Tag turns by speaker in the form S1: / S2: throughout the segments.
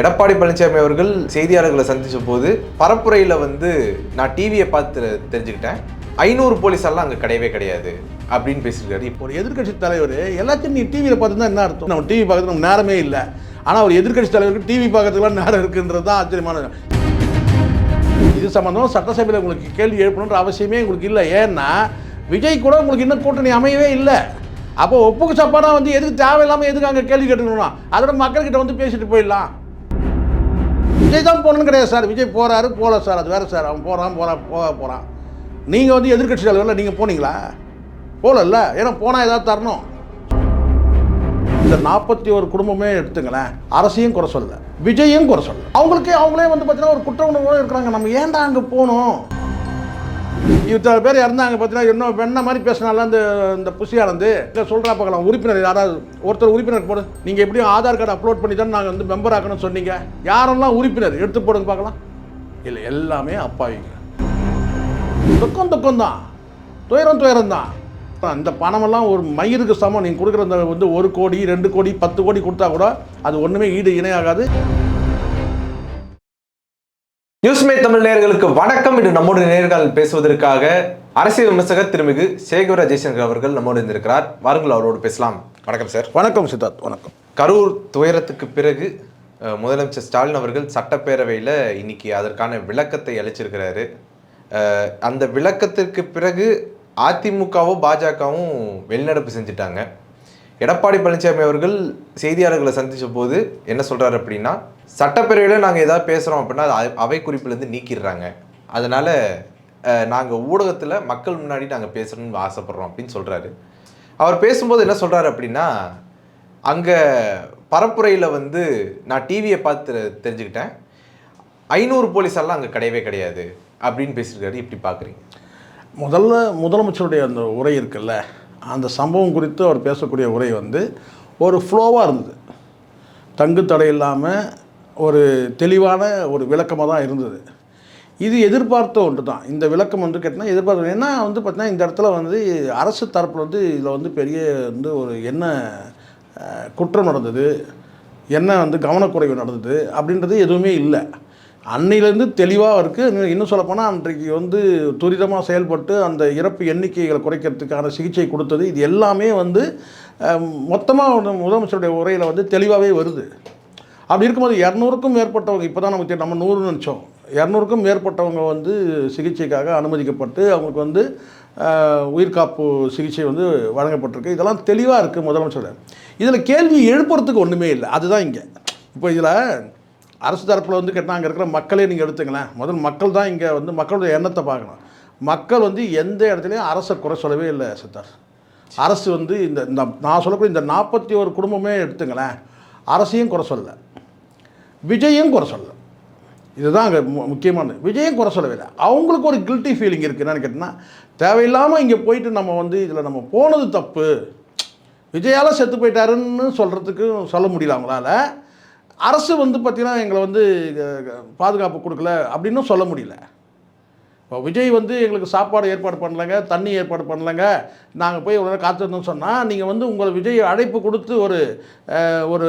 S1: எடப்பாடி பழனிசாமி அவர்கள் செய்தியாளர்களை சந்தித்த போது பரப்புரையில் வந்து நான் டிவியை பார்த்து தெரிஞ்சுக்கிட்டேன். ஐநூறு போலீஸாலாம் அங்கே கிடையவே கிடையாது அப்படின்னு பேசியிருக்காரு. இப்போ
S2: ஒரு எதிர்க்கட்சி தலைவர் எல்லாத்தையும் நீ டிவியில் பார்த்துருந்தா என்ன அர்த்தம்? நம்ம டிவி பார்க்கறது நம்ம நேரமே இல்லை. ஆனால் ஒரு எதிர்கட்சி தலைவருக்கு டிவி பார்க்கறதுக்குலாம் நேரம் இருக்குன்றது தான் ஆச்சரியமான இது சம்மந்தம் சட்டசபையில் உங்களுக்கு கேள்வி எழுப்பணுன்ற அவசியமே உங்களுக்கு இல்லை. ஏன்னா விஜய் கூட உங்களுக்கு இன்னும் கூட்டணி அமையவே இல்லை. அப்போ ஒப்புக்கு சப்பானா வந்து எதுக்கு தேவையில்லாமல் எதுக்கு அங்கே கேள்வி கேட்டுக்கணும்னா? அதோட மக்கள்கிட்ட வந்து பேசிட்டு போயிடலாம். விஜய் தான் போகணும்னு கிடையாது சார். விஜய் போகிறாரு போகல சார். அது வேறு சார். அவன் போகிறான் போகிறான் போக போகிறான் நீங்கள் வந்து எதிர்க்கட்சி தலைவரில் நீங்கள் போனீங்களா? போகலல்ல. ஏன்னா போனால் ஏதாவது தரணும். இந்த நாற்பத்தி ஒரு குடும்பமே எடுத்துங்களேன். அரசையும் குறை சொல்ல விஜயும் குறை சொல்ல அவங்களுக்கே அவங்களே வந்து பார்த்தீங்கன்னா ஒரு குற்ற உணர்வோடு இருக்கிறாங்க. நம்ம ஏன்டா அங்கே போகணும் இத்தனை பேர் இறந்தாங்க பார்த்தீங்கன்னா இன்னும் வெண்ண மாதிரி பேசினால இந்த இந்த புசியானந்து இல்லை சொல்கிறா பார்க்கலாம் உறுப்பினர் யாராவது ஒருத்தர் உறுப்பினர் போடு. நீங்கள் எப்படியும் ஆதார் கார்டு அப்லோட் பண்ணி தான் நாங்கள் வந்து மெம்பர் ஆக்கணும்னு சொன்னீங்க. யாரெல்லாம் உறுப்பினர்? எடுத்து போடுங்க பார்க்கலாம். இல்லை எல்லாமே அப்பாவிங்க. துக்கம் துக்கம் தான். துயரம் துயரம் தான். இந்த பணமெல்லாம் ஒரு மயிருக்கு சமம். நீங்கள் கொடுக்குற வந்து ஒரு கோடி ரெண்டு கோடி பத்து கோடி கொடுத்தா கூட அது ஒன்றுமே ஈடு இணையாகாது.
S1: நியூஸ்மே தமிழ் நேயர்களுக்கு வணக்கம். இன்று நம்மோடு நேர்கள் பேசுவதற்காக அரசியல் விமர்சகர் திருமிகு சேகர ஜெய்சங்கர் அவர்கள் நம்மோடு இருந்திருக்கிறார் வாருங்கள் அவரோடு பேசலாம். வணக்கம் சார்.
S2: வணக்கம் சித்தார்த். வணக்கம்.
S1: கரூர் துயரத்துக்கு பிறகு முதலமைச்சர் ஸ்டாலின் அவர்கள் சட்டப்பேரவையில் இன்னைக்கு அதற்கான விளக்கத்தை அளிச்சிருக்கிறாரு. அந்த விளக்கத்திற்கு பிறகு அதிமுகவும் பாஜகவும் வெளிநடப்பு செஞ்சுட்டாங்க. எடப்பாடி பழனிசாமி அவர்கள் செய்தியாளர்களை சந்திச்ச போது என்ன சொல்றாரு அப்படின்னா சட்டப்பேரவையில் நாங்கள் ஏதாவது பேசுகிறோம் அப்படின்னா அது அவை- குறிப்பிலேருந்து நீக்கிடுறாங்க. அதனால் நாங்கள் ஊடகத்தில் மக்கள் முன்னாடி நாங்கள் பேசணும்னு ஆசைப்பட்றோம் அப்படின்னு சொல்கிறாரு அவர் பேசும்போது என்ன சொல்கிறாரு அப்படின்னா அங்கே பரப்புரையில் வந்து நான் டிவியை பார்த்து தெரிஞ்சுக்கிட்டேன். ஐநூறு போலீஸாலாம் அங்கே கிடையவே கிடையாது அப்படின்னு பேசியிருக்காரு. இப்படி பார்க்குறீங்க?
S2: முதல்ல முதலமைச்சருடைய அந்த உரை இருக்குல்ல அந்த சம்பவம் குறித்து அவர் பேசக்கூடிய உரை வந்து ஒரு ஃப்ளோவாக இருந்தது. தங்கு தடை இல்லாமல் ஒரு தெளிவான ஒரு விளக்கமாக தான் இருந்தது. இது எதிர்பார்த்த ஒன்று தான் இந்த விளக்கம் வந்து கேட்டால் எதிர்பார்த்த ஏன்னா வந்து பார்த்திங்கன்னா இந்த இடத்துல வந்து அரசு தரப்பில் வந்து இதில் வந்து பெரிய வந்து ஒரு என்ன குற்றம் நடந்தது என்ன வந்து கவனக்குறைவு நடந்தது அப்படின்றது எதுவுமே இல்லை. அன்னையிலேருந்து தெளிவாக இருக்குது இன்னும் சொல்லப்போனால் அன்றைக்கு வந்து துரிதமாக செயல்பட்டு அந்த இறப்பு எண்ணிக்கைகளை குறைக்கிறதுக்கான சிகிச்சை கொடுத்தது. இது எல்லாமே வந்து மொத்தமாக முதலமைச்சருடைய உரையில் வந்து தெளிவாகவே வருது. அப்படி இருக்கும்போது இரநூறுக்கும் மேற்பட்டவங்க இப்போ தான் நமக்கு நம்ம நூறுன்னு நினச்சோம். இரநூறுக்கும் மேற்பட்டவங்க வந்து சிகிச்சைக்காக அனுமதிக்கப்பட்டு அவங்களுக்கு வந்து உயிர்காப்பு சிகிச்சை வந்து வழங்கப்பட்டிருக்கு. இதெல்லாம் தெளிவாக இருக்குது முதலமைச்சர் இதில் கேள்வி எழுப்புறதுக்கு ஒன்றுமே இல்லை. அதுதான் இங்கே. இப்போ இதில் அரசு தரப்பில் வந்து கேட்டால் அங்கே இருக்கிற மக்களே நீங்கள் எடுத்துங்களேன். முதல் மக்கள் தான் இங்கே வந்து மக்களுடைய எண்ணத்தை பார்க்கணும். மக்கள் வந்து எந்த இடத்துலையும் அரசை குறை சொல்லவே இல்லை சித்தார் அரசு வந்து இந்த இந்த நான் சொல்லக்கூடிய இந்த நாற்பத்தி ஒரு குடும்பமே எடுத்துங்களேன். அரசையும் குறை சொல்லலை. விஜயும் குறை சொல்லலை. இதுதான் அங்கே முக்கியமானது. விஜயும் குறை சொல்லவே இல்லை அவங்களுக்கு ஒரு கில்ட்டி ஃபீலிங் இருக்குது என்னன்னு கேட்டிங்கன்னா தேவையில்லாமல் இங்கே போயிட்டு நம்ம வந்து இதில் நம்ம போனது தப்பு. விஜயால் செத்து போயிட்டாருன்னு சொல்கிறதுக்கு சொல்ல முடியல அவங்களால. அரசு வந்து பார்த்திங்கன்னா எங்களை வந்து பாதுகாப்பு கொடுக்கல அப்படின்னும் சொல்ல முடியல. இப்போ விஜய் வந்து எங்களுக்கு சாப்பாடு ஏற்பாடு பண்ணலைங்க தண்ணி ஏற்பாடு பண்ணலைங்க. நாங்கள் போய் உடனே நேரம் காத்திருந்தோம்னு சொன்னால் நீங்கள் வந்து உங்களை விஜய் அழைப்பு கொடுத்து ஒரு ஒரு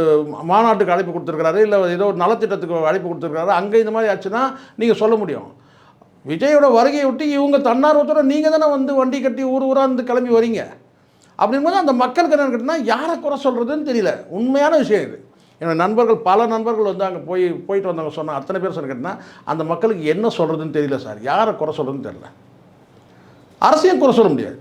S2: மாநாட்டுக்கு அழைப்பு கொடுத்துருக்காரு இல்லை ஏதோ ஒரு நலத்திட்டத்துக்கு அழைப்பு கொடுத்துருக்காரு அங்கே இந்த மாதிரி ஆச்சுன்னா நீங்கள் சொல்ல முடியும். விஜயோட வருகையை விட்டு இவங்க தன்னார்வத்தோட நீங்கள் தானே வந்து வண்டி கட்டி ஊர் ஊராக இருந்து கிளம்பி வரீங்க. அப்படிங்கும்போது அந்த மக்களுக்கு என்னென்னு கேட்டால் யாரை குறை சொல்கிறதுன்னு தெரியல. உண்மையான விஷயம் இது. என்னோட நண்பர்கள் பல நண்பர்கள் வந்து அங்கே போய் போயிட்டு வந்தவங்க சொன்னால் அத்தனை பேர் சொன்ன கேட்டிங்கன்னா அந்த மக்களுக்கு என்ன சொல்கிறதுன்னு தெரியல சார். யாரை குறை சொல்கிறதுன்னு தெரியல. அரசையும் குறை சொல்ல முடியாது.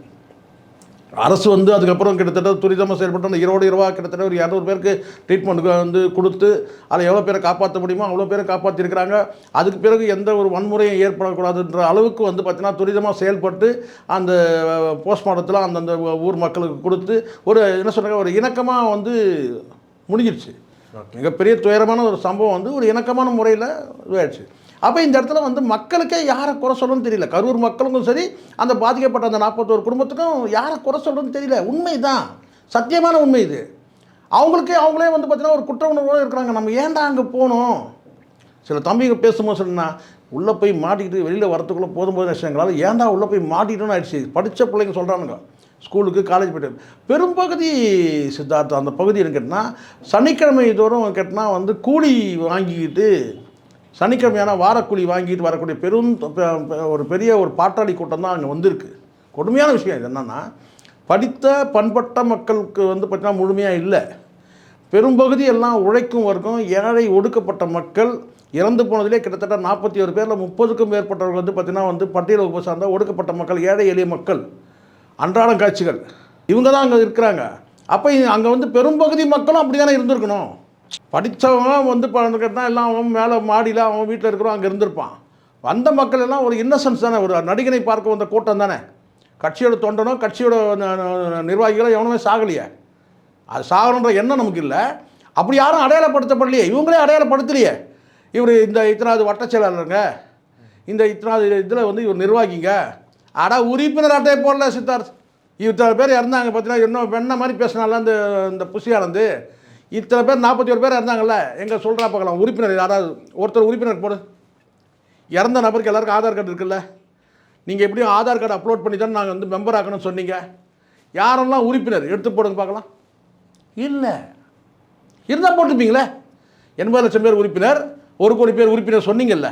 S2: அரசு வந்து அதுக்கப்புறம் கிட்டத்தட்ட துரிதமாக செயல்பட்டு அந்த இருபது இருபா கிட்டத்தட்ட ஒரு இரநூறு பேருக்கு ட்ரீட்மெண்ட்டுக்கு வந்து கொடுத்து அதில் எவ்வளோ பேரை காப்பாற்ற முடியுமோ அவ்வளோ பேரை காப்பாற்றிருக்கிறாங்க அதுக்கு பிறகு எந்த ஒரு வன்முறையும் ஏற்படக்கூடாதுன்ற அளவுக்கு வந்து பார்த்திங்கன்னா துரிதமாக செயல்பட்டு அந்த போஸ்ட்மார்ட்டத்தில் அந்தந்த ஊர் மக்களுக்கு கொடுத்து ஒரு என்ன சொல்கிறாங்க ஒரு இணக்கமாக வந்து முடிஞ்சிருச்சு. மிகப்பெரிய துயரமான ஒரு சம்பவம் வந்து ஒரு இணக்கமான முறையில் இதாகிடுச்சு அப்போ இந்த இடத்துல வந்து மக்களுக்கே யாரை குறை சொல்லணும்னு தெரியல. கரூர் மக்களுக்கும் சரி அந்த பாதிக்கப்பட்ட அந்த நாற்பத்தோரு குடும்பத்துக்கும் யாரை குறை சொல்லணும்னு தெரியல. உண்மை தான் சத்தியமான உண்மை இது. அவங்களுக்கே அவங்களே வந்து பார்த்தீங்கன்னா ஒரு குற்ற உணர்வோடு இருக்கிறாங்க. நம்ம ஏன்டா அங்கே போகணும் சில தம்பிங்க பேசும்போது சொன்னா உள்ளே போய் மாட்டிக்கிட்டு வெளியில் வரத்துக்குள்ளே போதும் போது விஷயங்களால் ஏன்டா உள்ளே போய் மாட்டிக்கிட்டோன்னு ஆயிடுச்சு. படித்த பிள்ளைங்க சொல்கிறானுங்க ஸ்கூலுக்கு காலேஜ் போயிட்டு. பெரும்பகுதி சித்தார்த்தம் அந்த பகுதி என்ன கேட்டால் சனிக்கிழமை தோறும் கேட்டால் வந்து கூலி வாங்கிக்கிட்டு சனிக்கிழமையான வாரக்கூலி வாங்கிட்டு வரக்கூடிய பெரும் பெ- ஒரு பெரிய ஒரு பாட்டாளி கூட்டம் தான் அங்கே வந்திருக்கு. கொடுமையான விஷயம் இது என்னென்னா படித்த பண்பட்ட மக்களுக்கு வந்து பார்த்தீங்கன்னா முழுமையாக இல்லை. பெரும்பகுதி எல்லாம் உழைக்கும் வர்க்கம் ஏழை ஒடுக்கப்பட்ட மக்கள் இறந்து போனதிலே கிட்டத்தட்ட நாற்பத்தி ஒரு பேரில் முப்பதுக்கும் மேற்பட்டவர்கள் வந்து பார்த்திங்கன்னா வந்து பட்டியல் வகுப்பு சார்ந்த ஒடுக்கப்பட்ட மக்கள் ஏழை எளிய மக்கள். அன்றாடம் காட்சிகள். இவங்க தான் அங்கே இருக்கிறாங்க. அப்போ அங்கே வந்து பெரும்பகுதி மக்களும் அப்படி தானே இருந்திருக்கணும்? படித்தவங்க வந்து கேட்டால் எல்லாம் அவன் மேலே மாடியில் அவன் வீட்டில் இருக்கிறோம் அங்கே இருந்திருப்பான். வந்த மக்கள் எல்லாம் ஒரு இன்னசென்ஸ் தானே ஒரு நடிகனை பார்க்க வந்த கூட்டம் தானே. கட்சியோட தொண்டனோ கட்சியோட நிர்வாகிகளோ எவனுமே சாகலையே. அது சாகணுன்ற எண்ணம் நமக்கு இல்லை. அப்படி யாரும் அடையாளப்படுத்தப்படலையே. இவங்களே அடையாளப்படுத்தலையே. இவர் இந்த இத்தனாவது வட்ட செயலாளருங்க. இந்த இத்தனாவது இதில் வந்து இவர் நிர்வாகிங்க. அடா உறுப்பினர் அட்டையை போடல சித்தார்த். இத்தனை பேர் இறந்தாங்க பார்த்தீங்கன்னா இன்னும் வெண்ண மாதிரி பேசினால இந்த இந்த புசியானந்து இத்தனை பேர் நாற்பத்தி ஒரு பேர் இறந்தாங்கல்ல எங்கே சொல்கிறா பார்க்கலாம். உறுப்பினர் யாராவது ஒருத்தர் உறுப்பினர் போடு. இறந்த நபருக்கு எல்லாருக்கும் ஆதார் கார்டு இருக்குல்ல. நீங்கள் எப்படியும் ஆதார் கார்டு அப்லோட் பண்ணி தான் நாங்கள் வந்து மெம்பர் ஆக்கணும்னு சொன்னீங்க. யாரெல்லாம் உறுப்பினர்? எடுத்து போடுங்க பார்க்கலாம். இல்லை. இருந்தால் போட்டுப்பீங்களே எண்பது லட்சம் பேர் உறுப்பினர் ஒரு கோடி பேர் உறுப்பினர் சொன்னீங்கல்ல.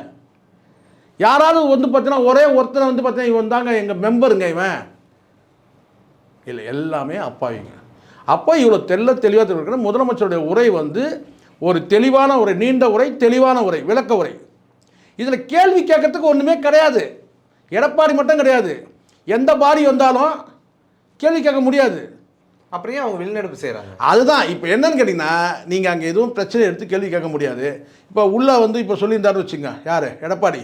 S2: யாராவது வந்து பார்த்தீங்கன்னா ஒரே ஒருத்தனை வந்து பார்த்தீங்கன்னா இவன் தாங்க எங்கள் மெம்பருங்க இவன். இல்லை எல்லாமே அப்பாவிங்க. அப்போ இவ்வளோ தெல்ல தெளிவாக இருக்கிற முதலமைச்சருடைய உரை வந்து ஒரு தெளிவான உரை நீண்ட உரை தெளிவான உரை விளக்க உரை. இதில் கேள்வி கேட்கறதுக்கு ஒன்றுமே கிடையாது. எடப்பாடி மட்டும் கிடையாது. எந்த பாடி வந்தாலும் கேள்வி கேட்க முடியாது.
S1: ஏன் அவங்க வெளிநடப்பு செய்கிறாங்க
S2: அதுதான். இப்போ என்னன்னு கேட்டிங்கன்னா நீங்கள் அங்கே எதுவும் பிரச்சனை எடுத்து கேள்வி கேட்க முடியாது. இப்போ உள்ளே வந்து இப்போ சொல்லியிருந்தாரு வச்சுங்க யார்? எடப்பாடி.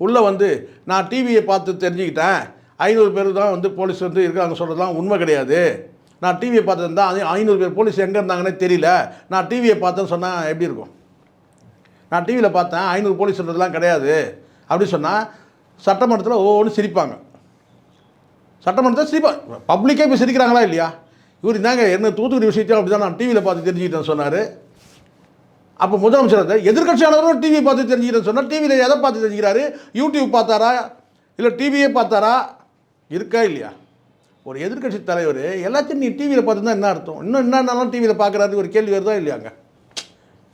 S2: உள்ளே வந்து நான் டிவியை பார்த்து தெரிஞ்சுக்கிட்டேன். ஐநூறு பேர் தான் வந்து போலீஸ் வந்து இருக்காங்க சொல்கிறதுலாம் உண்மை கிடையாது. நான் டிவியை பார்த்து தான் அது ஐநூறு பேர் போலீஸ் எங்கே இருந்தாங்கன்னே தெரியல. நான் டிவியை பார்த்தேன்னு சொன்னால் எப்படி இருக்கும்? நான் டிவியில் பார்த்தேன் ஐநூறு போலீஸ் இருந்ததுலாம் கிடையாது. அப்படி சொன்னால் சட்டமன்றத்தில் ஒவ்வொன்று சிரிப்பாங்க. சட்டமன்றத்தில் சிரிப்பாங்க பப்ளிக்கே இப்போ சிரிக்கிறாங்களா இல்லையா? இவர் இந்தாங்க என்ன தூத்துக்குடி விஷயத்தையும் அப்படி தான் நான் டிவியில் பார்த்து தெரிஞ்சுக்கிட்டேன்னு சொன்னார். அப்போ முதலமைச்சர் எதிர்கட்சியானவரும் டிவி பார்த்து தெரிஞ்சுக்கிறேன் சொன்னால் டிவியில் எதை பார்த்து தெரிஞ்சுக்கிறாரு? யூடியூப் பார்த்தாரா? இல்லை டிவியே பார்த்தாரா? இருக்கா இல்லையா? ஒரு எதிர்க்கட்சி தலைவர் எல்லாத்தையும் நீ டிவியில் பார்த்து தான் என்ன அர்த்தம்? இன்னும் என்னென்னாலும் டிவியில் பார்க்குறாரு ஒரு கேள்வி வருதா இல்லையாங்க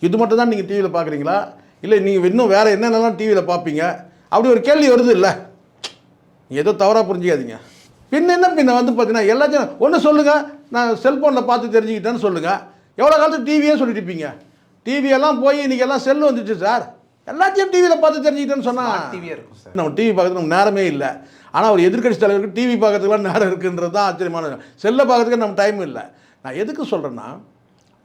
S2: இது மட்டும் தான் நீங்கள் டிவியில் பார்க்குறீங்களா? இல்லை நீங்கள் இன்னும் வேறு என்னென்னலாம் டிவியில் பார்ப்பீங்க? அப்படி ஒரு கேள்வி வருது இல்லை? ஏதோ தவறாக புரிஞ்சிக்காதீங்க. பின்ன என்ன பின்ன வந்து பார்த்தீங்கன்னா எல்லாத்தையும் ஒன்று சொல்லுங்கள் நான் செல்ஃபோனில் பார்த்து தெரிஞ்சுக்கிட்டேன்னு சொல்லுங்கள் எவ்வளோ காலத்துக்கு டிவியே சொல்லிட்டு இருப்பீங்க? டிவியெல்லாம் போய் இன்றைக்கி எல்லாம் செல்லு வந்துச்சு சார். எல்லாத்தையும் டிவியில் பார்த்து தெரிஞ்சுக்கிட்டேன்னு சொன்னால்
S1: டிவியாக இருக்கும் சார்.
S2: நம்ம டிவி பார்க்கறதுக்கு நமக்கு நேரமே இல்லை. ஆனால் ஒரு எதிர்க்கட்சி தலைவருக்கு டிவி பார்க்கறதுக்குலாம் நேரம் இருக்குன்றது தான் ஆச்சரியமான. செல்லை பார்க்கறதுக்கு நம்ம டைம் இல்லை. நான் எதுக்கு சொல்கிறேன்னா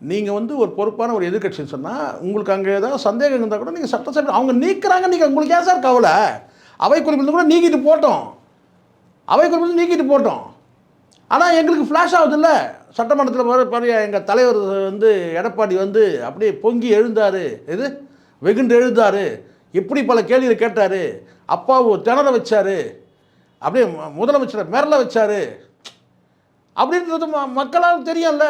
S2: நீங்கள் வந்து ஒரு பொறுப்பான ஒரு எதிர்க்கட்சின்னு சொன்னால் உங்களுக்கு அங்கே ஏதாவது சந்தேகம் இருந்தால் கூட நீங்கள் சட்டசபை அவங்க நீக்குறாங்க நீங்கள் உங்களுக்கு ஏன் சார் கவலை? அவை குறிப்பிலிருந்து கூட நீக்கிட்டு போட்டோம். அவை குறிப்பிலிருந்து நீக்கிட்டு போட்டோம். ஆனால் எங்களுக்கு ஃப்ளாஷ் ஆகுதுல்ல. சட்டமன்றத்தில் வர பெரிய எங்கள் தலைவர் வந்து எடப்பாடி வந்து அப்படியே பொங்கி எழுந்தார். எது? வெகுண்டு எழுந்தார். இப்படி பல கேள்விகளை கேட்டார். அப்பாவு திணற வச்சார். அப்படியே முதலமைச்சரை மிரள வச்சார். அப்படின்றது ம மக்களால் தெரியும்ல.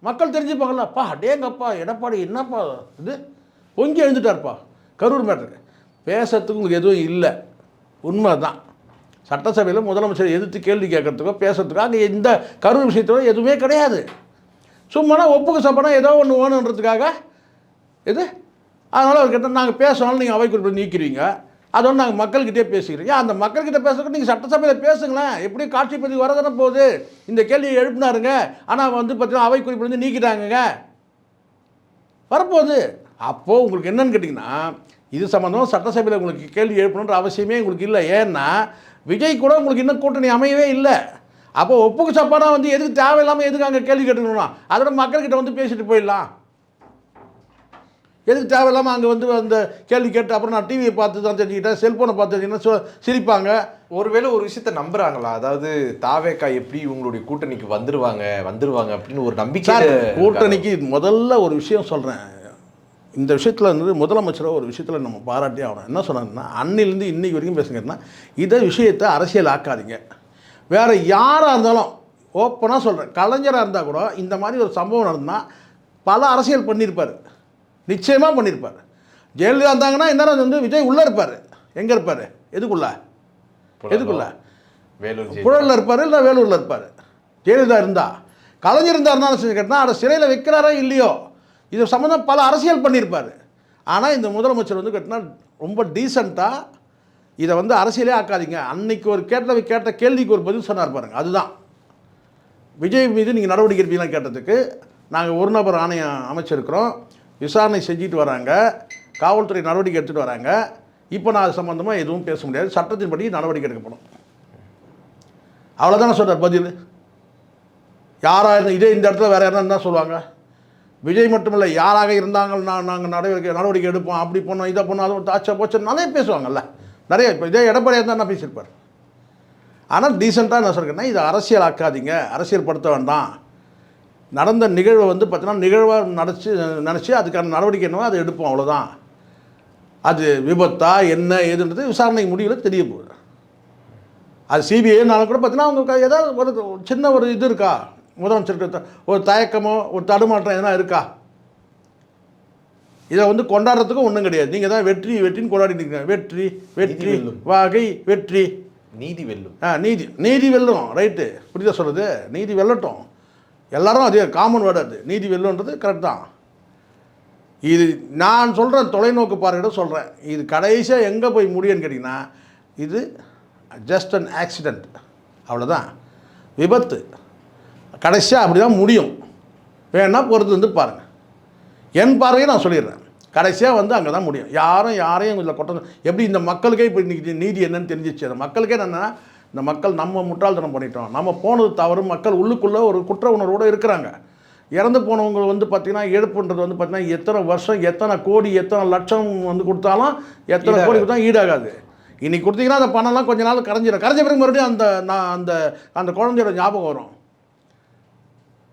S2: மக்கள் தெரிஞ்சுப்பாங்கல்ல. அப்பா அடேங்கப்பா எடப்பாடி என்னப்பா இது? பொங்கி எழுந்துட்டார்ப்பா. கரூர் மேட்டருக்கு. பேசுறதுக்கு உங்களுக்கு எதுவும் இல்லை. உண்மை தான் சட்டசபையில் முதலமைச்சர் எதிர்த்து கேள்வி கேட்கறதுக்கோ பேசுறதுக்கோ அங்கே இந்த கரூர் விஷயத்தோட எதுவுமே கிடையாது. சும்மானா ஒப்புக்கு சப்பனா ஏதோ ஒன்று வேணுன்றதுக்காக இது அதனால் அவர்கிட்ட நாங்கள் பேசணும் நீங்கள் அவை குறிப்பிட்டு நீக்கிறீங்க. அதோட நாங்கள் மக்கள்கிட்டே பேசிக்கிறீங்க. அந்த மக்கள்கிட்ட பேசுறதுக்கு நீங்கள் சட்டசபையில் பேசுங்களேன். எப்படி காட்சி பதிவு வரதானே போகுது. இந்த கேள்வியை எழுப்பினாருங்க. ஆனால் வந்து பார்த்தீங்கன்னா அவை குறிப்பிட்டு வந்து நீக்கிட்டாங்கங்க. வரப்போகுது. அப்போது உங்களுக்கு என்னன்னு கேட்டிங்கன்னா இது சம்மந்தம் சட்டசபையில் உங்களுக்கு கேள்வி எழுப்பணுன்ற அவசியமே உங்களுக்கு இல்லை. ஏன்னா விஜய் கூட உங்களுக்கு இன்னும் கூட்டணி அமையவே இல்லை. அப்போ ஒப்புக்கு சப்பானா வந்து எதுக்கு தேவையில்லாமல் எதுக்கு அங்கே கேள்வி கேட்டுக்கணும்னா? அதோட மக்கள்கிட்ட வந்து பேசிட்டு போயிடலாம். எதுக்கு தேவையில்லாமல் அங்கே வந்து அந்த கேள்வி கேட்டு அப்புறம் நான் டிவியை பார்த்து தான் தெரிஞ்சுக்கிட்டேன் செல்ஃபோனை பார்த்து தெரிஞ்சுக்கிட்டேன் சிரிப்பாங்க.
S1: ஒருவேளை ஒரு விஷயத்த நம்புறாங்களா? அதாவது தாவேக்கா எப்படி உங்களுடைய கூட்டணிக்கு வந்துருவாங்க வந்துருவாங்க அப்படின்னு ஒரு நம்பிக்கை
S2: கூட்டணிக்கு முதல்ல ஒரு விஷயம் சொல்கிறேன் இந்த விஷயத்தில் வந்து முதலமைச்சரை ஒரு விஷயத்தில் நம்ம பாராட்டி ஆகணும். என்ன சொன்னாங்கன்னா அன்னிலேருந்து இன்னைக்கு வரைக்கும் பேசுங்கன்னா இதை விஷயத்தை அரசியல் ஆக்காதீங்க. வேறு யாராக இருந்தாலும் ஓப்பனாக சொல்கிறேன் கலைஞராக இருந்தால் கூட இந்த மாதிரி ஒரு சம்பவம் நடந்தால் பல அரசியல் பண்ணியிருப்பார். நிச்சயமாக பண்ணியிருப்பார். ஜெயலலிதா இருந்தாங்கன்னா இந்நேரம் வந்து விஜய் உள்ளே இருப்பார். எங்கே இருப்பார்? எதுக்குள்ள? எதுக்குள்ள?
S1: வேலூர்.
S2: புழலில் இருப்பார் இல்லை வேலூரில் இருப்பார்? ஜெயலலிதா இருந்தா. கலைஞர் இருந்தா இருந்தாலும் செஞ்சு கேட்டால் அதை சிறையில் வைக்கிறாரா இல்லையோ? இது சம்மந்தம் பல அரசியல் பண்ணியிருப்பார். ஆனால் இந்த முதலமைச்சர் வந்து கேட்டினா ரொம்ப டீசெண்டாக இதை வந்து அரசியலே ஆக்காதீங்க. அன்னைக்கு ஒரு கேட்ட கேட்ட கேள்விக்கு ஒரு பதில் சொன்னார் பாருங்க. அதுதான். விஜய் மீது நீங்கள் நடவடிக்கை எடுப்பீங்களா கேட்டதுக்கு நாங்கள் ஒரு நபர் ஆணையம் அமைச்சிருக்கிறோம். விசாரணை செஞ்சுட்டு வராங்க. காவல்துறை நடவடிக்கை எடுத்துகிட்டு வராங்க. இப்போ நான் அது சம்மந்தமாக எதுவும் பேச முடியாது. சட்டத்தின்படி நடவடிக்கை எடுக்கப்படும் அவ்வளோதானே சொல்கிறார் பதில்? யாராக இருந்தால் இதே இந்த இடத்துல வேறு யாரும் தான் சொல்லுவாங்க? விஜய் மட்டுமல்ல யாராக இருந்தாங்க நான் நாங்கள் நடவடிக்கை நடவடிக்கை எடுப்போம் அப்படி பண்ணோம் இதை பண்ணோம் அதை தாச்சா போச்சு. நிறைய பேசுவாங்கல்ல. நிறைய இப்போ இதே எடப்பாடியாக தான் நான் பேசியிருப்பார்? ஆனால் டீசெண்டாக என்ன சொல்கிறேன்னா இதை அரசியல் ஆக்காதீங்க. அரசியல் படுத்த வேண்டாம். நடந்த நிகழ்வை வந்து பார்த்தீங்கன்னா நிகழ்வாக நினச்சி நினச்சி அதுக்கான நடவடிக்கை என்னவோ அதை எடுப்போம் அவ்வளோதான் அது விபத்தா என்ன ஏதுன்றது விசாரணை முடியல தெரிய போகுது. அது சிபிஐனாலும் கூட பார்த்தீங்கன்னா அவங்க ஏதாவது ஒரு சின்ன ஒரு இது இருக்கா? முதலமைச்சருக்கு ஒரு தயக்கமோ ஒரு தடுமாற்றம் எதனா இருக்கா? இதை வந்து கொண்டாடுறதுக்கும் ஒன்றும் கிடையாது. நீங்கள் தான் வெற்றி வெற்றின்னு கொண்டாடிட்டு இருக்கீங்க. வெற்றி வெற்றி. வகை வெற்றி.
S1: நீதி வெல்லும்.
S2: ஆ நீதி நீதி வெல்லும். ரைட்டு. புரியுதா சொல்கிறது நீதி வெல்லட்டும். எல்லாரும் அதே காமன் வேர்டு அது. நீதி வெல்லுன்றது கரெக்ட் தான். இது நான் சொல்கிறேன் தொலைநோக்கு பார்வையிட சொல்கிறேன் இது கடைசியாக எங்கே போய் முடியும்னு கேட்டிங்கன்னா இது ஜஸ்ட் அன் ஆக்சிடெண்ட் அவ்வளோதான் விபத்து. கடைசியாக அப்படி தான் முடியும். வேணா பொறுத்து வந்து பாருங்கள் என் பார்வையை நான் சொல்லிடுறேன். கடைசியாக வந்து அங்கே தான் முடியும். யாரும் யாரையும் இதில் கொட்ட எப்படி இந்த மக்களுக்கே இப்போ இன்னைக்கு நீதி என்னன்னு தெரிஞ்சிச்சு. அந்த மக்களுக்கே என்னென்னா இந்த மக்கள் நம்ம முட்டாள்தனம் பண்ணிட்டோம். நம்ம போனது தவறு. மக்கள் உள்ளுக்குள்ளே ஒரு குற்ற உணர்வோடு இருக்கிறாங்க. இறந்து போனவங்க வந்து பார்த்திங்கன்னா இழப்புன்றது வந்து பார்த்திங்கன்னா எத்தனை வருஷம் எத்தனை கோடி எத்தனை லட்சம் வந்து கொடுத்தாலும் எத்தனை கோடி கொடுத்தா ஈடாகாது. இன்னைக்கு கொடுத்தீங்கன்னா அந்த பணம்லாம் கொஞ்ச நாள் கரைஞ்சிடும் கரைஞ்ச பிறகு மறுபடியும் அந்த நான் அந்த அந்த குழந்தையோட ஞாபகம் வரும்.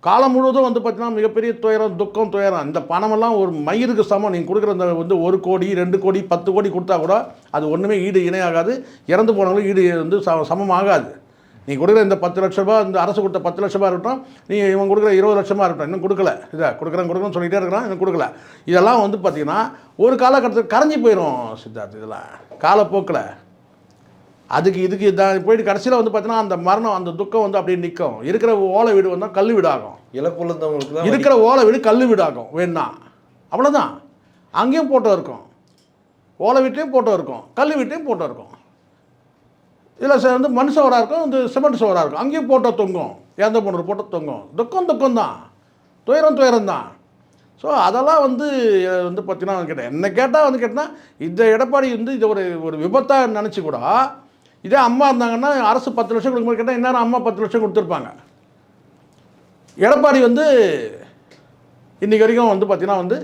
S2: காலம் முழுவதும் வந்து பார்த்தீங்கன்னா மிகப்பெரிய துயரம் துக்கம் துயரம். இந்த பணமெல்லாம் ஒரு மயிருக்கு சமம். நீங்கள் கொடுக்குற அந்த வந்து ஒரு கோடி ரெண்டு கோடி பத்து கோடி கொடுத்தா கூட அது ஒன்றுமே ஈடு இணையாகாது. இறந்து போனவங்களுக்கு ஈடு வந்து ச சமமாகாது. நீ கொடுக்குற இந்த பத்து லட்ச ரூபா இந்த அரசு கொடுத்த பத்து லட்ச ரூபா இருக்கட்டும் நீ இவன் கொடுக்குற இருபது லட்சமாக இருக்கட்டும் இன்னும் கொடுக்கல. இதை கொடுக்குறேன் கொடுக்குறேன்னு சொல்லிகிட்டே இருக்கிறான் இன்னும் கொடுக்கல. இதெல்லாம் வந்து பார்த்தீங்கன்னா ஒரு காலகட்டத்தில் கரைஞ்சி போயிடும் சித்தார்த் இதெல்லாம். காலப்போக்கில். அதுக்கு இதுக்கு இதான் போயிட்டு கடைசியில் வந்து பார்த்தீங்கன்னா அந்த மரணம் அந்த துக்கம் வந்து அப்படியே நிற்கும் இருக்கிற ஓலை வீடு வந்தால் கல் வீடாகும்.
S1: இழப்புள்ளவங்களுக்கு தான்
S2: இருக்கிற ஓலை வீடு கல் வீடாகும் வேணா அவ்வளோதான் அங்கேயும் போட்டோ இருக்கும். ஓலை வீட்லேயும் போட்டோ இருக்கும். கல் வீட்லேயும் போட்டோ இருக்கும். இதில் ச- வந்து மண் சோறாக இருக்கும் இந்த சிமெண்ட் சோறாக இருக்கும். அங்கேயும் போட்டோ தொங்கும். இறந்த போன போட்டோ தொங்கும். துக்கம் துக்கம் தான். துயரம் துயரம் தான். ஸோ அதெல்லாம் வந்து வந்து பார்த்தீங்கன்னா கேட்டேன். என்ன கேட்டால் வந்து கேட்டால் இந்த எடப்பாடி வந்து இது ஒரு ஒரு விபத்தாக நினச்சி கூட இதே அம்மா இருந்தாங்கன்னா அரசு பத்து லட்சம் கொடுக்கும்போது கேட்டால் இந்நேரம் அம்மா பத்து லட்சம் கொடுத்துருப்பாங்க. எடப்பாடி வந்து இன்னைக்கு வரைக்கும் வந்து பார்த்தீங்கன்னா வந்து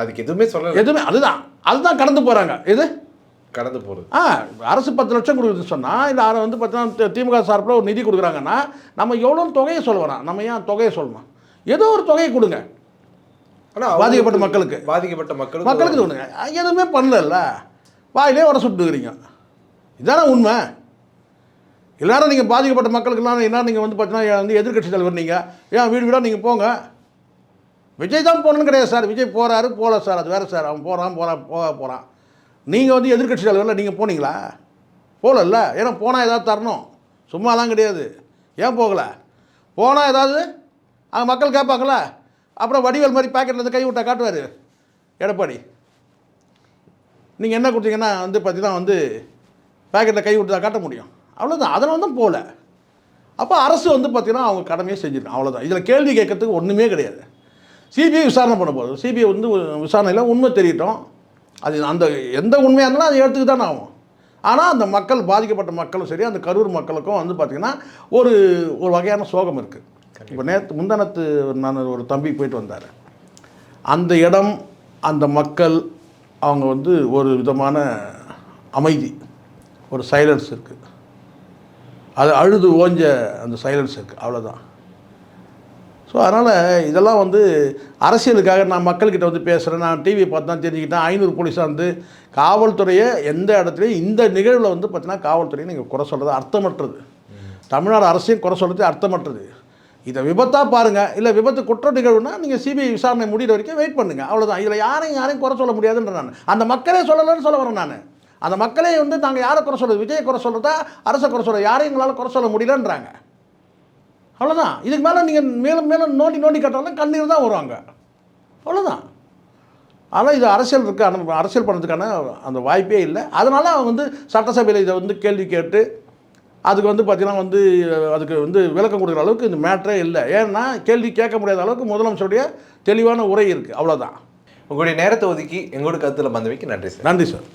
S1: அதுக்கு எதுவுமே சொல்லல.
S2: எதுவுமே அதுதான். அதுதான் கடந்து போகிறாங்க எது?
S1: கடந்து போறது.
S2: ஆ அரசு பத்து லட்சம் கொடுக்குதுன்னு சொன்னால் இல்லை அதை வந்து பார்த்தீங்கன்னா திமுக சார்பில் ஒரு நிதி கொடுக்குறாங்கன்னா நம்ம எவ்வளோ தொகையை சொல்ல நம்ம ஏன் தொகையை சொல்லணும் ஏதோ ஒரு தொகையை கொடுங்க.
S1: ஆனா
S2: பாதிக்கப்பட்ட மக்களுக்கு.
S1: பாதிக்கப்பட்ட மக்களுக்கு
S2: மக்களுக்கு கொடுங்க எதுவுமே பண்ணல வாயிலே வர சுட்டுக்கிறீங்க. இதானே உண்மை. எல்லாரும் நீங்கள் பாதிக்கப்பட்ட மக்களுக்கெல்லாம் என்ன நீங்கள் வந்து பார்த்தீங்கன்னா வந்து எதிர்கட்சி தலைவர் நீங்கள் ஏன் வீடு வீடாக நீங்கள் போங்க. விஜய் தான் போகணுன்னு கிடையாது சார். விஜய் போகிறாரு போகல சார். அது வேறு சார். அவன் போகிறான் போகிறான் போக போகிறான் நீங்கள் வந்து எதிர்கட்சி தலைவரில் நீங்கள் போனீங்களா? போகலல்ல ஏன்னா போனால் ஏதாவது தரணும். சும்மாலாம் கிடையாது. ஏன் போகலை? போனால் ஏதாவது அங்கே மக்கள் கேட்பாங்களா அப்புறம் வடிவேல் மாதிரி பேக்கெட்டில் இருந்து கை விட்டா காட்டுவார். எடப்பாடி. நீங்கள் என்ன கொடுத்தீங்கன்னா வந்து பார்த்தீங்கன்னா வந்து பேக்கெட்டில் கை விட்டு காட்ட முடியும். அவ்வளோதான் அதனால தான் போகல அப்போ அரசு வந்து பார்த்திங்கன்னா அவங்க கடமையை செஞ்சுருக்காங்க. அவ்வளோதான் இதில் கேள்வி கேட்கறதுக்கு ஒன்றுமே கிடையாது. சிபிஐ விசாரணை பண்ண போகுது. சிபிஐ வந்து விசாரணையில் உண்மை தெரியட்டும் அது அந்த எந்த உண்மையாக இருந்தாலும் அதை எடுத்துக்கு தானே ஆகும். ஆனால் அந்த மக்கள் பாதிக்கப்பட்ட மக்களும் சரி அந்த கரூர் மக்களுக்கும் வந்து பார்த்திங்கன்னா ஒரு ஒரு வகையான சோகம் இருக்குது இப்போ நேற்று முந்தானத்து நான் ஒரு தம்பி போயிட்டு வந்தார். அந்த இடம் அந்த மக்கள் அவங்க வந்து ஒரு விதமான அமைதி. ஒரு சைலன்ஸ் இருக்குது அது அழுது ஓஞ்ச அந்த சைலன்ஸ் இருக்குது அவ்வளோதான் ஸோ அதனால் இதெல்லாம் வந்து அரசியலுக்காக நான் மக்கள்கிட்ட வந்து பேசுகிறேன் நான் டிவி பார்த்து தான் தெரிஞ்சுக்கிட்டேன். ஐநூறு போலீஸாக வந்து காவல்துறையை எந்த இடத்துலையும் இந்த நிகழ்வில் வந்து பார்த்தீங்கன்னா காவல்துறையை நீங்கள் குறை சொல்கிறது அர்த்தமற்றது. தமிழ்நாடு அரசையும் குறை சொல்கிறது அர்த்தமற்றது. இதை விபத்தாக பாருங்கள் இல்லை விபத்து குற்ற நிகழ்வுனா நீங்கள் சிபிஐ விசாரணை முடிகிற வரைக்கும் வெயிட் பண்ணுங்கள் அவ்வளோதான் இதில் யாரையும் யாரையும் குறை சொல்ல முடியாதுன்ற நான். அந்த மக்களே சொல்லலைன்னு சொல்ல வரேன் நான். அந்த மக்களே வந்து நாங்கள் யாரை குறை சொல்கிறது விஜயை குறை சொல்கிறதா அரசை குறை சொல்கிறதா யாரையும் எங்களால் குறை சொல்ல முடியலன்றாங்க. அவ்வளோதான் இதுக்கு மேலே நீங்கள் மேலும் மேலும் நோண்டி நோண்டி கட்டாலும் கண்ணீர் தான் வருவாங்க. அவ்வளோதான் ஆனால் இது அரசியல் இருக்க அரசியல் பண்ணுறதுக்கான அந்த வாய்ப்பே இல்லை. அதனால் அவங்க வந்து சட்டசபையில் இதை வந்து கேள்வி கேட்டு அதுக்கு வந்து பார்த்திங்கன்னா வந்து அதுக்கு வந்து விளக்கம் கொடுக்குற அளவுக்கு இந்த மேட்ரே இல்லை. ஏன்னா கேள்வி கேட்க முடியாத அளவுக்கு முதலமைச்சருடைய தெளிவான உரை இருக்குது அவ்வளோதான்
S1: உங்களுடைய நேரத்தை ஒதுக்கி எங்களோட கருத்துல வந்தமைக்கு நன்றி சார்.
S2: நன்றி சார்.